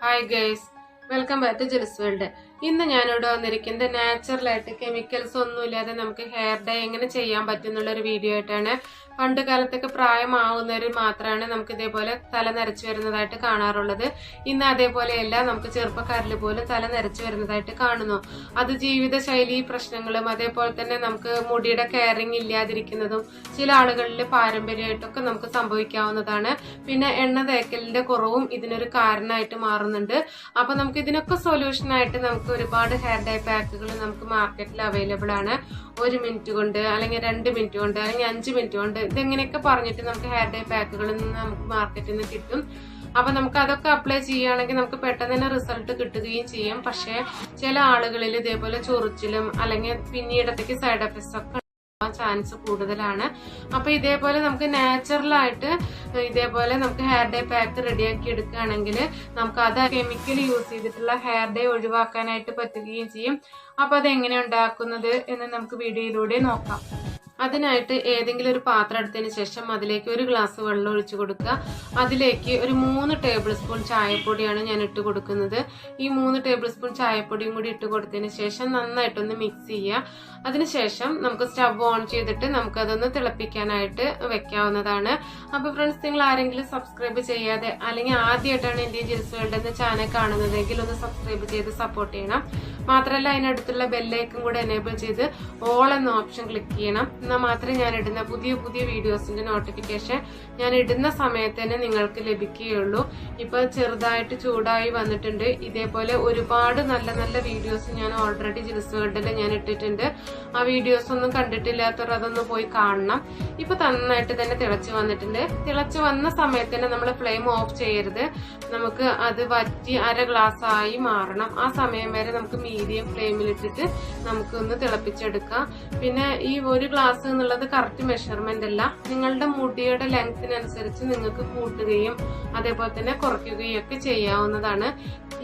Hi guys welcome back to Jill's world ഇന്ന് ഞാനിവിടെ വന്നിരിക്കുന്നത് നാച്ചുറലായിട്ട് കെമിക്കൽസ് ഒന്നും ഇല്ലാതെ നമുക്ക് ഹെയർ ഡൈ എങ്ങനെ ചെയ്യാൻ പറ്റുന്നുള്ള ഒരു വീഡിയോ ആയിട്ടാണ്. പണ്ട് കാലത്തൊക്കെ പ്രായമാവുന്നവർ മാത്രമാണ് നമുക്ക് ഇതേപോലെ തല നരച്ചു വരുന്നതായിട്ട് കാണാറുള്ളത്. ഇന്ന് അതേപോലെയല്ല നമുക്ക് ചെറുപ്പക്കാരിൽ പോലും തല നരച്ചു വരുന്നതായിട്ട് കാണുന്നു. അത് ജീവിതശൈലി പ്രശ്നങ്ങളും അതേപോലെ തന്നെ നമുക്ക് മുടിയുടെ കെയറിങ് ഇല്ലാതിരിക്കുന്നതും ചില ആളുകളിൽ പാരമ്പര്യമായിട്ടൊക്കെ നമുക്ക് സംഭവിക്കാവുന്നതാണ്. പിന്നെ എണ്ണ തേക്കലിന്റെ കുറവും ഇതിനൊരു കാരണമായിട്ട് മാറുന്നുണ്ട്. അപ്പൊ നമുക്ക് ഇതിനൊക്കെ സൊല്യൂഷൻ ആയിട്ട് നമുക്ക് ഒരുപാട് ഹെയർ ഡൈ പാക്കുകൾ നമുക്ക് മാർക്കറ്റിൽ അവൈലബിൾ ആണ്. ഒരു മിനിറ്റ് കൊണ്ട് അല്ലെങ്കിൽ രണ്ട് മിനിറ്റ് കൊണ്ട് അല്ലെങ്കിൽ അഞ്ച് മിനിറ്റ് കൊണ്ട് ഇതെങ്ങനെയൊക്കെ പറഞ്ഞിട്ട് നമുക്ക് ഹെയർ ഡൈ പാക്കുകളിൽ നിന്ന് നമുക്ക് മാർക്കറ്റിൽ നിന്ന് കിട്ടും. അപ്പൊ നമുക്ക് അതൊക്കെ അപ്ലൈ ചെയ്യുകയാണെങ്കിൽ നമുക്ക് പെട്ടെന്ന് തന്നെ റിസൾട്ട് കിട്ടുകയും ചെയ്യും. പക്ഷേ ചില ആളുകളിൽ ഇതേപോലെ ചൊറിച്ചിലും അല്ലെങ്കിൽ പിന്നീടത്തേക്ക് സൈഡ് എഫക്ട്സ് ഒക്കെ ചാൻസ് കൂടുതലാണ്. അപ്പോൾ ഇതേപോലെ നമുക്ക് നാച്ചുറൽ ആയിട്ട് ഇതേപോലെ നമുക്ക് ഹെയർ ഡേ പാക്ക് റെഡിയാക്കി എടുക്കുകയാണെങ്കിൽ നമുക്ക് അത് കെമിക്കൽ യൂസ് ചെയ്തിട്ടുള്ള ഹെയർ ഡേ ഒഴിവാക്കാനായിട്ട് പറ്റുകയും ചെയ്യും. അപ്പോൾ അത് എങ്ങനെ ഉണ്ടാക്കുന്നത് എന്ന് നമുക്ക് വീഡിയോയിലൂടെ നോക്കാം. അതിനായിട്ട് ഏതെങ്കിലും ഒരു പാത്രം എടുത്തതിന് ശേഷം അതിലേക്ക് ഒരു ഗ്ലാസ് വെള്ളം ഒഴിച്ചു കൊടുക്കുക. അതിലേക്ക് ഒരു മൂന്ന് ടേബിൾ സ്പൂൺ ചായപ്പൊടിയാണ് ഞാൻ ഇട്ട് കൊടുക്കുന്നത്. ഈ മൂന്ന് ടേബിൾ സ്പൂൺ ചായപ്പൊടിയും കൂടി ഇട്ട് കൊടുത്തതിന് ശേഷം നന്നായിട്ടൊന്ന് മിക്സ് ചെയ്യുക. അതിനുശേഷം നമുക്ക് സ്റ്റവ് ഓൺ ചെയ്തിട്ട് നമുക്കതൊന്ന് തിളപ്പിക്കാനായിട്ട് വെക്കാവുന്നതാണ്. അപ്പൊ ഫ്രണ്ട്സ് നിങ്ങൾ ആരെങ്കിലും സബ്സ്ക്രൈബ് ചെയ്യാതെ അല്ലെങ്കിൽ ആദ്യമായിട്ടാണ് ഇന്ത്യൻ ജിൽസ് വേൾഡ് എന്ന ചാനൽ കാണുന്നതെങ്കിൽ ഒന്ന് സബ്സ്ക്രൈബ് ചെയ്ത് സപ്പോർട്ട് ചെയ്യണം. മാത്രമല്ല അതിനടുത്തുള്ള ബെല്ലൈക്കും കൂടെ എനേബിൾ ചെയ്ത് ഓൾ എന്ന ഓപ്ഷൻ ക്ലിക്ക് ചെയ്യണം. എന്നാൽ മാത്രമേ ഞാൻ ഇടുന്ന പുതിയ പുതിയ വീഡിയോസിന്റെ നോട്ടിഫിക്കേഷൻ ഞാൻ ഇടുന്ന സമയത്ത് തന്നെ നിങ്ങൾക്ക് ലഭിക്കുകയുള്ളൂ. ഇപ്പൊ ചെറുതായിട്ട് ചൂടായി വന്നിട്ടുണ്ട്. ഇതേപോലെ ഒരുപാട് നല്ല നല്ല വീഡിയോസ് ഞാൻ ഓൾറെഡി ജിൽസ് വേൾഡിൽ ഞാൻ ഇട്ടിട്ടുണ്ട്. ആ വീഡിയോസ് ഒന്നും കണ്ടിട്ടില്ലാത്തവർ അതൊന്ന് പോയി കാണണം. ഇപ്പൊ നന്നായിട്ട് തന്നെ തിളച്ച് വന്നിട്ടുണ്ട്. തിളച്ച് വന്ന സമയത്ത് തന്നെ നമ്മൾ ഫ്ലെയിം ഓഫ് ചെയ്യരുത്. നമുക്ക് അത് വറ്റി അര ഗ്ലാസ് ആയി മാറണം. ആ സമയം വരെ നമുക്ക് മീഡിയം ഫ്ലെയിമിലിട്ടിട്ട് നമുക്കൊന്ന് തിളപ്പിച്ചെടുക്കാം. പിന്നെ ഈ ഒരു ഗ്ലാസ് എന്നുള്ളത് കറക്റ്റ് മെഷർമെന്റ് അല്ല. നിങ്ങളുടെ മുടിയുടെ ലെങ്തിനനുസരിച്ച് നിങ്ങൾക്ക് കൂട്ടുകയും അതേപോലെ തന്നെ കുറയ്ക്കുകയും ഒക്കെ ചെയ്യാവുന്നതാണ്.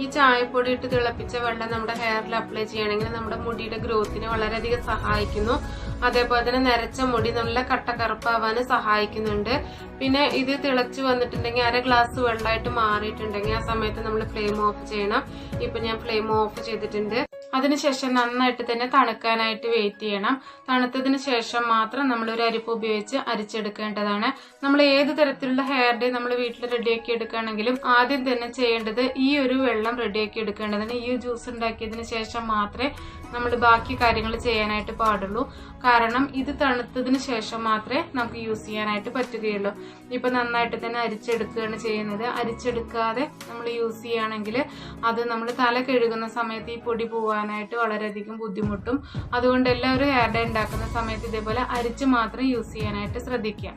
ഈ ചായപ്പൊടി ഇട്ട് തിളപ്പിച്ച വെള്ളം നമ്മുടെ ഹെയറിൽ അപ്ലൈ ചെയ്യുകയാണെങ്കിൽ നമ്മുടെ മുടിയുടെ ഗ്രോത്തിന് വളരെയധികം സഹായിക്കുന്നു. അതേപോലെ തന്നെ നരച്ച മുടി നല്ല കട്ടക്കറുപ്പാവാൻ സഹായിക്കുന്നുണ്ട്. പിന്നെ ഇത് തിളച്ച് വന്നിട്ടുണ്ടെങ്കിൽ അര ഗ്ലാസ് വെള്ളമായിട്ട് മാറിയിട്ടുണ്ടെങ്കിൽ ആ സമയത്ത് നമ്മൾ ഫ്ലെയിം ഓഫ് ചെയ്യണം. ഇപ്പൊ ഞാൻ ഫ്ലെയിം ഓഫ് ചെയ്തിട്ടുണ്ട്. അതിനുശേഷം നന്നായിട്ട് തന്നെ തണുക്കാനായിട്ട് വെയിറ്റ് ചെയ്യണം. തണുത്തതിന് ശേഷം മാത്രം നമ്മൾ ഒരു അരിപ്പ് ഉപയോഗിച്ച് അരിച്ചെടുക്കേണ്ടതാണ്. നമ്മൾ ഏത് തരത്തിലുള്ള ഹെയർ ഡേ നമ്മൾ വീട്ടിൽ റെഡിയാക്കി എടുക്കുകയാണെങ്കിലും ആദ്യം തന്നെ ചെയ്യേണ്ടത് ഈ ഒരു വെള്ളം റെഡിയാക്കി എടുക്കേണ്ടതാണ്. ഈ ജ്യൂസ് ഉണ്ടാക്കിയതിന് ശേഷം മാത്രമേ നമ്മൾ ബാക്കി കാര്യങ്ങൾ ചെയ്യാനായിട്ട് പാടുള്ളൂ. കാരണം ഇത് തണുത്തതിന് ശേഷം മാത്രമേ നമുക്ക് യൂസ് ചെയ്യാനായിട്ട് പറ്റുകയുള്ളൂ. ഇപ്പം നന്നായിട്ട് തന്നെ അരിച്ചെടുക്കുകയാണ് ചെയ്യുന്നത്. അരിച്ചെടുക്കാതെ നമ്മൾ യൂസ് ചെയ്യുകയാണെങ്കിൽ അത് നമ്മൾ തല കഴുകുന്ന സമയത്ത് ഈ പൊടി പോകാനായിട്ട് വളരെയധികം ബുദ്ധിമുട്ടും. അതുകൊണ്ട് എല്ലാവരും ഹെയർ ഡേ ഉണ്ടാക്കുന്ന സമയത്ത് ഇതേപോലെ അരിച്ച് മാത്രം യൂസ് ചെയ്യാനായിട്ട് ശ്രദ്ധിക്കുക.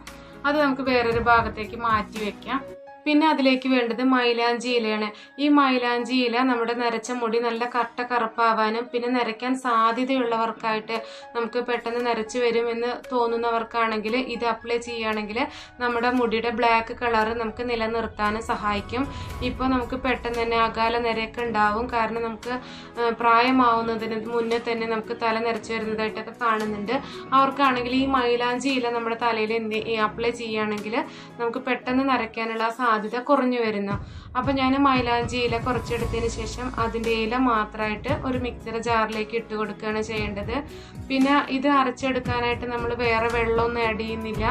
അത് നമുക്ക് വേറൊരു ഭാഗത്തേക്ക് മാറ്റി വെക്കാം. പിന്നെ അതിലേക്ക് വേണ്ടത് മൈലാഞ്ചി ഇലയാണ്. ഈ മൈലാഞ്ചി ഇല നമ്മുടെ നരച്ച മുടി നല്ല കട്ട കറുപ്പാവാനും പിന്നെ നരയ്ക്കാൻ സാധ്യതയുള്ളവർക്കായിട്ട് നമുക്ക് പെട്ടെന്ന് നരച്ചു വരുമെന്ന് തോന്നുന്നവർക്കാണെങ്കിൽ ഇത് അപ്ലൈ ചെയ്യുകയാണെങ്കിൽ നമ്മുടെ മുടിയുടെ ബ്ലാക്ക് കളറ് നമുക്ക് നിലനിർത്താനും സഹായിക്കും. ഇപ്പോൾ നമുക്ക് പെട്ടെന്ന് തന്നെ അകാല നരയൊക്കെ ഉണ്ടാവും. കാരണം നമുക്ക് പ്രായമാവുന്നതിന് മുന്നേ തന്നെ നമുക്ക് തല നരച്ചു വരുന്നതായിട്ടൊക്കെ കാണുന്നുണ്ട്. അവർക്കാണെങ്കിൽ ഈ മൈലാഞ്ചി ഇല നമ്മുടെ തലയിൽ അപ്ലൈ ചെയ്യുകയാണെങ്കിൽ നമുക്ക് പെട്ടെന്ന് നരയ്ക്കാനുള്ള സാധ്യത കുറഞ്ഞു വരുന്നു. അപ്പോൾ ഞാൻ മൈലാഞ്ചി ഇല കുറച്ചെടുത്തതിന് ശേഷം അതിന്റെ ഇല മാത്രമായിട്ട് ഒരു മിക്സർ ജാറിലേക്ക് ഇട്ട് കൊടുക്കുകയാണ് ചെയ്യേണ്ടത്. പിന്നെ ഇത് അരച്ചെടുക്കാനായിട്ട് നമ്മൾ വേറെ വെള്ളമൊന്നും ആഡ് ചെയ്യുന്നില്ല.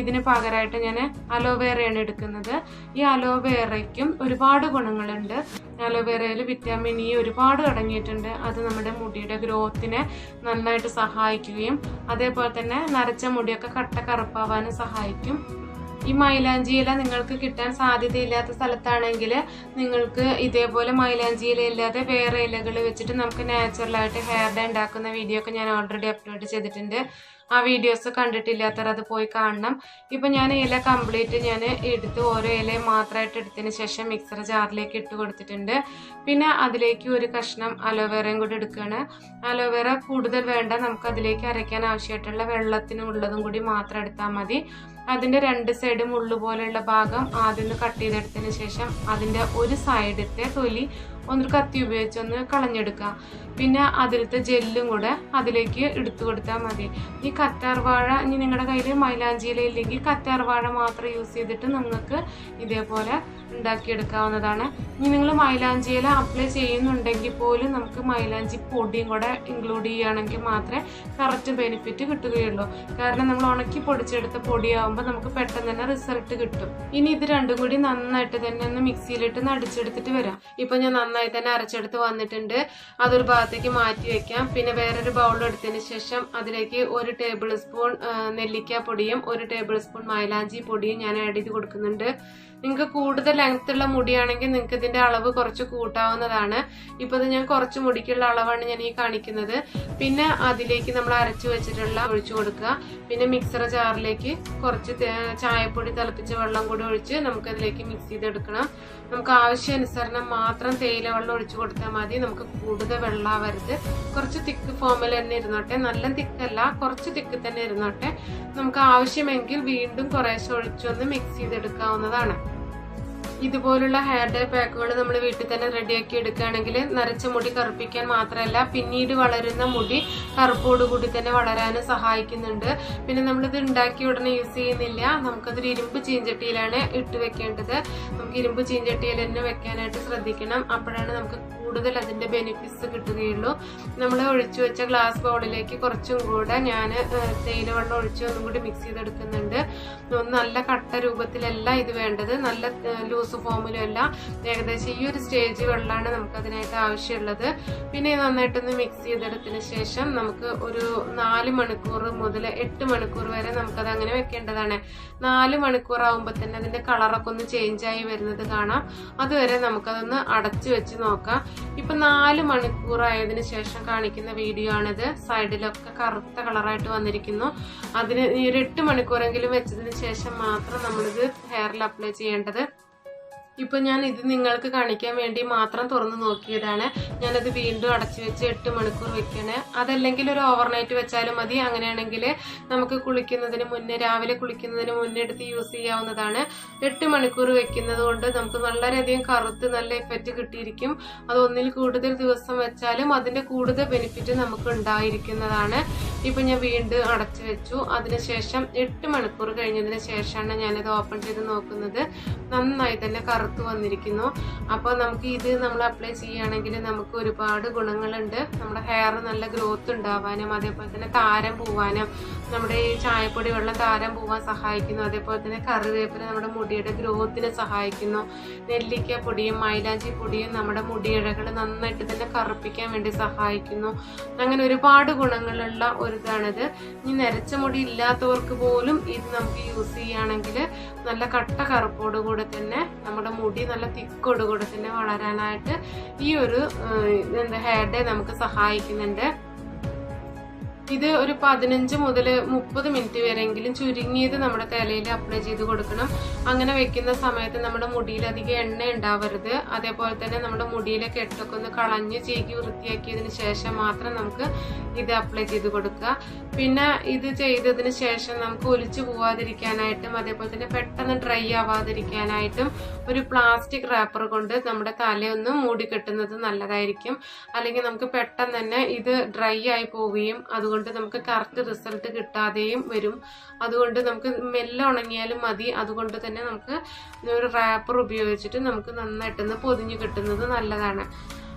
ഇതിന് പകരമായിട്ട് ഞാൻ അലോവേറയാണ് എടുക്കുന്നത്. ഈ അലോവേറയ്ക്കും ഒരുപാട് ഗുണങ്ങളുണ്ട്. അലോവേറയിൽ വിറ്റാമിൻ ഇ ഒരുപാട് അടങ്ങിയിട്ടുണ്ട്. അത് നമ്മുടെ മുടിയുടെ ഗ്രോത്തിനെ നന്നായിട്ട് സഹായിക്കുകയും അതേപോലെ തന്നെ നരച്ച മുടിയൊക്കെ കട്ട കറുപ്പാവാനും സഹായിക്കും. ഈ മൈലാഞ്ചി ഇല നിങ്ങൾക്ക് കിട്ടാൻ സാധ്യതയില്ലാത്ത സ്ഥലത്താണെങ്കിൽ നിങ്ങൾക്ക് ഇതേപോലെ മൈലാഞ്ചി ഇല ഇല്ലാതെ വേറെ ഇലകൾ വെച്ചിട്ട് നമുക്ക് നാച്ചുറലായിട്ട് ഹെയർ ഡേ ഉണ്ടാക്കുന്ന വീഡിയോ ഒക്കെ ഞാൻ ഓൾറെഡി അപ്ലോഡ് ചെയ്തിട്ടുണ്ട്. ആ വീഡിയോസ് കണ്ടിട്ടില്ലാത്തവർ അത് പോയി കാണണം. ഇപ്പം ഞാൻ ഇല കംപ്ലീറ്റ് ഞാൻ എടുത്ത് ഓരോ ഇലയും മാത്രമായിട്ട് എടുത്തതിന് ശേഷം മിക്സർ ജാറിലേക്ക് ഇട്ട് കൊടുത്തിട്ടുണ്ട്. പിന്നെ അതിലേക്ക് ഒരു കഷ്ണം അലോവേറയും കൂടി എടുക്കുകയാണ്. അലോവേറ കൂടുതൽ വേണ്ട നമുക്ക് അതിലേക്ക് അരയ്ക്കാൻ ആവശ്യമായിട്ടുള്ള വെള്ളത്തിനുള്ളതും കൂടി മാത്രം എടുത്താൽ മതി. അതിന്റെ രണ്ട് സൈഡും മുള്ളു പോലെയുള്ള ഭാഗം ആദ്യം കട്ട് ചെയ്തെടുത്തതിന് ശേഷം അതിന്റെ ഒരു സൈഡത്തെ തൊലി ഒന്ന് കത്തി ഉപയോഗിച്ച് ഒന്ന് കളഞ്ഞെടുക്കുക. പിന്നെ അതിലത്തെ ജെല്ലും കൂടെ അതിലേക്ക് എടുത്തു കൊടുത്താൽ മതി. ഈ കറ്റാർവാഴ ഇനി നിങ്ങളുടെ കയ്യിൽ മൈലാഞ്ചിയില ഇല്ലെങ്കിൽ കറ്റാർവാഴ മാത്രം യൂസ് ചെയ്തിട്ട് നിങ്ങൾക്ക് ഇതേപോലെ ഉണ്ടാക്കിയെടുക്കാവുന്നതാണ്. ഇനി നിങ്ങൾ മൈലാഞ്ചിയില അപ്ലൈ ചെയ്യുന്നുണ്ടെങ്കിൽ പോലും നമുക്ക് മൈലാഞ്ചി പൊടിയും കൂടെ ഇൻക്ലൂഡ് ചെയ്യുകയാണെങ്കിൽ മാത്രമേ കറക്റ്റ് ബെനിഫിറ്റ് കിട്ടുകയുള്ളൂ. കാരണം നമ്മൾ ഉണക്കി പൊടിച്ചെടുത്ത പൊടിയാവുമ്പോൾ നമുക്ക് പെട്ടെന്ന് തന്നെ റിസൾട്ട് കിട്ടും. ഇനി ഇത് രണ്ടും കൂടി നന്നായിട്ട് തന്നെ ഒന്ന് മിക്സിയിലിട്ട് നടിച്ചെടുത്തിട്ട് വരാം. ഇപ്പൊ ഞാൻ നന്നായി തന്നെ അരച്ചെടുത്ത് വന്നിട്ടുണ്ട്. അതൊരു ഭാഗത്തേക്ക് മാറ്റി വെക്കാം. പിന്നെ വേറൊരു ബൗൾ എടുത്തതിന് ശേഷം അതിലേക്ക് ഒരു ടേബിൾ സ്പൂൺ നെല്ലിക്ക പൊടിയും ഒരു ടേബിൾ സ്പൂൺ മൈലാഞ്ചി പൊടിയും ഞാൻ ആഡ് ചെയ്ത് കൊടുക്കുന്നുണ്ട്. നിങ്ങൾക്ക് കൂടുതൽ ലെങ്ത് ഉള്ള മുടിയാണെങ്കിൽ നിങ്ങൾക്ക് ഇതിന്റെ അളവ് കുറച്ച് കൂട്ടാവുന്നതാണ്. ഇപ്പൊ ഇത് ഞാൻ കുറച്ച് മുടിക്കുള്ള അളവാണ് ഞാൻ ഈ കാണിക്കുന്നത്. പിന്നെ അതിലേക്ക് നമ്മൾ അരച്ചു വെച്ചിട്ടുള്ള ഒഴിച്ചു കൊടുക്കുക. പിന്നെ മിക്സർ ജാറിലേക്ക് കുറച്ച് ചായപ്പൊടി തിളപ്പിച്ച വെള്ളം കൂടി ഒഴിച്ച് നമുക്ക് അതിലേക്ക് മിക്സ് ചെയ്തെടുക്കണം. നമുക്ക് ആവശ്യാനുസരണം മാത്രം തേയില വെള്ളം ഒഴിച്ചു കൊടുത്താൽ മതി. നമുക്ക് കൂടുതൽ വെള്ളമാവരുത് കുറച്ച് തിക്ക് ഫോമിൽ തന്നെ ഇരുന്നോട്ടെ. നല്ല തിക്കല്ല കുറച്ച് തിക്ക് തന്നെ ഇരുന്നോട്ടെ. നമുക്ക് ആവശ്യമെങ്കിൽ വീണ്ടും കുറേശ്ശെ ഒഴിച്ചൊന്ന് മിക്സ് ചെയ്തെടുക്കാവുന്നതാണ്. ഇതുപോലുള്ള ഹെയർ ഡേ പാക്കുകൾ നമ്മൾ വീട്ടിൽ തന്നെ റെഡിയാക്കി എടുക്കുകയാണെങ്കിൽ നരച്ച മുടി കറുപ്പിക്കാൻ മാത്രമല്ല പിന്നീട് വളരുന്ന മുടി കറുപ്പോടുകൂടി തന്നെ വളരാനും സഹായിക്കുന്നുണ്ട്. പിന്നെ നമ്മളിത് ഉണ്ടാക്കി ഉടനെ യൂസ് ചെയ്യുന്നില്ല. നമുക്കതൊരു ഇരുമ്പ് ചീഞ്ചട്ടിയിലാണ് ഇട്ട് വെക്കേണ്ടത്. നമുക്ക് ഇരുമ്പ് ചീഞ്ചട്ടിയിൽ തന്നെ വെക്കാനായിട്ട് ശ്രദ്ധിക്കണം. അപ്പോഴാണ് നമുക്ക് കൂടുതൽ അതിന്റെ ബെനിഫിറ്റ്സ് കിട്ടുകയുള്ളൂ. നമ്മൾ ഒഴിച്ചു വെച്ച ഗ്ലാസ് ബൗളിലേക്ക് കുറച്ചും കൂടെ ഞാൻ തേയില വെള്ളം ഒഴിച്ച് ഒന്നും കൂടി മിക്സ് ചെയ്തെടുക്കുന്നുണ്ട്. ഒന്ന് നല്ല കട്ട രൂപത്തിലല്ല ഇത് വേണ്ടത്. നല്ല ലൂസ് ഫോമിലും അല്ല. ഏകദേശം ഈ ഒരു സ്റ്റേജ് വെള്ളമാണ് നമുക്ക് അതിനായിട്ട് ആവശ്യമുള്ളത്. പിന്നെ നന്നായിട്ടൊന്ന് മിക്സ് ചെയ്തെടുത്തതിന് ശേഷം നമുക്ക് ഒരു നാല് മണിക്കൂർ മുതൽ എട്ട് മണിക്കൂർ വരെ നമുക്കത് അങ്ങനെ വെക്കേണ്ടതാണ്. നാല് മണിക്കൂർ ആകുമ്പോൾ തന്നെ അതിന്റെ കളറൊക്കെ ഒന്ന് ചേഞ്ച് ആയി വരുന്നത് കാണാം. അതുവരെ നമുക്കതൊന്ന് അടച്ചു വെച്ച് നോക്കാം. ഇപ്പൊ നാല് മണിക്കൂർ ആയതിനു ശേഷം കാണിക്കുന്ന വീഡിയോ ആണിത്. സൈഡിലൊക്കെ കറുത്ത കളറായിട്ട് വന്നിരിക്കുന്നു. അതിന് ഒരു എട്ട് മണിക്കൂറെങ്കിലും വെച്ചതിന് ശേഷം മാത്രം നമ്മളിത് ഹെയറിൽ അപ്ലൈ ചെയ്യേണ്ടത്. ഇപ്പൊ ഞാൻ ഇത് നിങ്ങൾക്ക് കാണിക്കാൻ വേണ്ടി മാത്രം തുറന്നു നോക്കിയതാണ്. ഞാനത് വീണ്ടും അടച്ചു വെച്ച് എട്ട് മണിക്കൂർ വെക്കണേ. അതല്ലെങ്കിൽ ഒരു ഓവർനൈറ്റ് വെച്ചാലും മതി. അങ്ങനെയാണെങ്കിൽ നമുക്ക് കുളിക്കുന്നതിന് മുന്നേ രാവിലെ കുളിക്കുന്നതിന് മുന്നേ എടുത്ത് യൂസ് ചെയ്യാവുന്നതാണ്. എട്ട് മണിക്കൂർ വെക്കുന്നത് കൊണ്ട് നമുക്ക് വളരെയധികം കറുത്ത് നല്ല എഫക്റ്റ് കിട്ടിയിരിക്കും. അത് ഒന്നിൽ കൂടുതൽ ദിവസം വെച്ചാലും അതിന്റെ കൂടുതൽ ബെനിഫിറ്റ് നമുക്ക് ഉണ്ടായിരിക്കുന്നതാണ്. ഇപ്പൊ ഞാൻ വീണ്ടും അടച്ചു വെച്ചു. അതിനുശേഷം എട്ട് മണിക്കൂർ കഴിഞ്ഞതിന് ശേഷമാണ് ഞാനിത് ഓപ്പൺ ചെയ്ത് നോക്കുന്നത്. നന്നായി തന്നെ കറുത്ത് വന്നിരിക്കുന്നു. അപ്പോൾ നമുക്ക് ഇത് നമ്മൾ അപ്ലൈ ചെയ്യുകയാണെങ്കിൽ നമുക്ക് ഒരുപാട് ഗുണങ്ങളുണ്ട്. നമ്മുടെ ഹെയർ നല്ല ഗ്രോത്ത് ഉണ്ടാവാനും അതേപോലെ തന്നെ താരം പോവാനും നമ്മുടെ ഈ ചായപ്പൊടി വെള്ളം താരം പോവാൻ സഹായിക്കുന്നു. അതേപോലെ തന്നെ കറിവേപ്പില നമ്മുടെ മുടിയുടെ ഗ്രോത്തിനെ സഹായിക്കുന്നു. നെല്ലിക്ക പൊടിയും മൈലാഞ്ചി പൊടിയും നമ്മുടെ മുടിയിഴകൾ നന്നായിട്ട് തന്നെ കറുപ്പിക്കാൻ വേണ്ടി സഹായിക്കുന്നു. അങ്ങനെ ഒരുപാട് ഗുണങ്ങളുള്ള ഒരു ഇതാണിത് ഇനി നരച്ച മുടി ഇല്ലാത്തവർക്ക് പോലും ഇത് നമുക്ക് യൂസ് ചെയ്യുകയാണെങ്കിൽ നല്ല കട്ട കറുപ്പോട് കൂടെ തന്നെ നമ്മുടെ മുടി നല്ല തിക്കോട് കൂടെ തന്നെ വളരാനായിട്ട് ഈ ഒരു എന്താ ഹെയർ ഡേ നമുക്ക് സഹായിക്കുന്നുണ്ട്. ഇത് ഒരു പതിനഞ്ച് മുതൽ മുപ്പത് മിനിറ്റ് വരെയെങ്കിലും ചുരുങ്ങിയത് നമ്മുടെ തലയിൽ അപ്ലൈ ചെയ്ത് കൊടുക്കണം. അങ്ങനെ വെക്കുന്ന സമയത്ത് നമ്മുടെ മുടിയിൽ അധികം എണ്ണ ഉണ്ടാവരുത്. അതേപോലെ തന്നെ നമ്മുടെ മുടിയിലെ കെട്ടൊക്കെ ഒന്ന് കളഞ്ഞ് ചീകി വൃത്തിയാക്കിയതിന് ശേഷം മാത്രം നമുക്ക് ഇത് അപ്ലൈ ചെയ്ത് കൊടുക്കുക. പിന്നെ ഇത് ചെയ്തതിന് ശേഷം നമുക്ക് ഒലിച്ചു പോവാതിരിക്കാനായിട്ടും അതേപോലെ തന്നെ പെട്ടെന്ന് ഡ്രൈ ആവാതിരിക്കാനായിട്ടും ഒരു പ്ലാസ്റ്റിക് റാപ്പർ കൊണ്ട് നമ്മുടെ തലയൊന്ന് മൂടി കെട്ടുന്നത് നല്ലതായിരിക്കും. അല്ലെങ്കിൽ നമുക്ക് പെട്ടെന്ന് തന്നെ ഇത് ഡ്രൈ ആയി പോവുകയും അതുകൊണ്ട് നമുക്ക് കറക്റ്റ് റിസൾട്ട് കിട്ടാതെയും വരും. അതുകൊണ്ട് നമുക്ക് മെല്ലെ ഉണങ്ങിയാലും മതി. അതുകൊണ്ട് തന്നെ നമുക്ക് ഒരു റാപ്പർ ഉപയോഗിച്ചിട്ട് നമുക്ക് നന്നായിട്ടൊന്ന് പൊതിഞ്ഞു കിട്ടുന്നത് നല്ലതാണ്.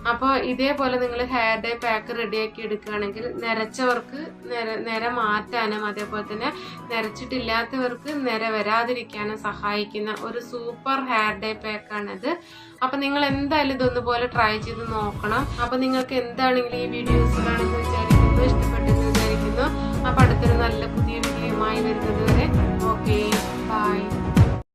അപ്പോൾ ഇതേപോലെ നിങ്ങൾ ഹെയർ ഡേ പാക്ക് റെഡിയാക്കി എടുക്കുകയാണെങ്കിൽ നിരച്ചവർക്ക് നിര നിര മാറ്റാനും അതേപോലെ തന്നെ നിരച്ചിട്ടില്ലാത്തവർക്ക് നിര വരാതിരിക്കാനും സഹായിക്കുന്ന ഒരു സൂപ്പർ ഹെയർ ഡേ പാക്കാണിത് അപ്പം നിങ്ങൾ എന്തായാലും ഇതൊന്നുപോലെ ട്രൈ ചെയ്ത് നോക്കണം. അപ്പം നിങ്ങൾക്ക് എന്താണെങ്കിലും ഈ വീഡിയോസ് കാണുന്നത് വിചാരിക്കുന്നു. ഇഷ്ടപ്പെട്ടെന്ന് അപ്പോൾ അടുത്തൊരു നല്ല പുതിയ വീഡിയോയുമായി വരുന്നത് വരെ. Okay bye